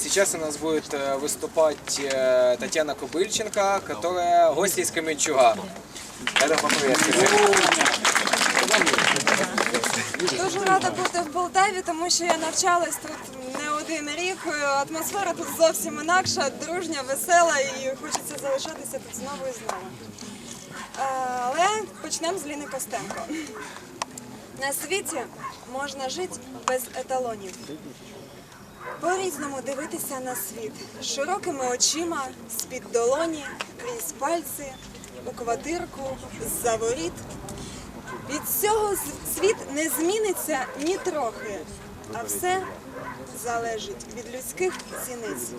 сейчас у нас будет э, выступать э, Татьяна Кубыльченко, которая гость из Кременчуга. Это поприветствуем. Дуже рада бути в Болтаві, тому що я навчалась тут не один рік. Атмосфера тут зовсім інакша, дружня, весела і хочеться залишатися тут знову і знову. Е, Але почнемо з Ліни Костенко. На світі можна жити без еталонів. По-різному дивитися на світ широкими очима, з-під долоні, крізь пальці, у квартирку, з-за воріт. Від цього світ не зміниться ні трохи, а все залежить від людських зіниць.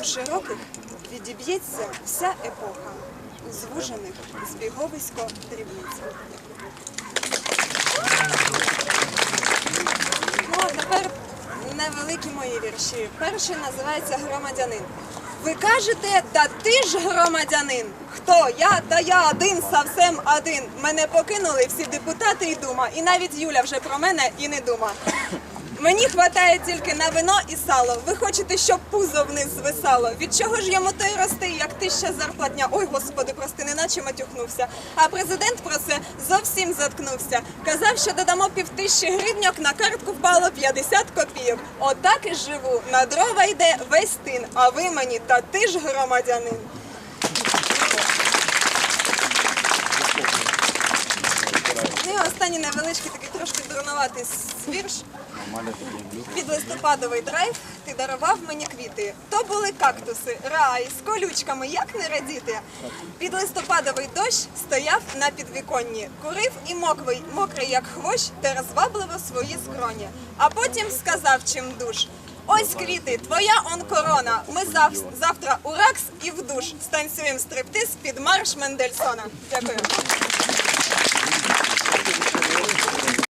У широких відіб'ється вся епоха, у звужених збіговисько дрібниць. Невеликі мої вірші. Перший називається Громадянин. Ви кажете, та ти ж громадянин. Хто? Я та я один, совсем один. Мене покинули всі депутати і дума. І навіть Юля вже про мене і не дума. Мені хватає тільки на вино і сало. Ви хочете, щоб пузо вниз звисало. Від чого ж йому то й рости, як ти ще зарплатня? Ой, господи, прости, неначе матюхнувся. А президент про це зовсім заткнувся. Казав, що додамо півтисячі гривньок, на картку впало 50 копійок. Отак і живу. На дрова йде весь тин, а ви мені, та ти ж громадянин. Ну і останній невеличкий такий трошки дурнуватий вірш. Під листопадовий драйв ти дарував мені квіти. То були кактуси, рай, з колючками, як не радіти. Під листопадовий дощ стояв на підвіконні, курив і моквий, мокрий, як хвощ, та розвабливо свої скроні. А потім сказав чим душ. Ось квіти, твоя он корона. Ми зав... завтра у ракс і в душ станцюємо стриптиз під марш Мендельсона. Дякую.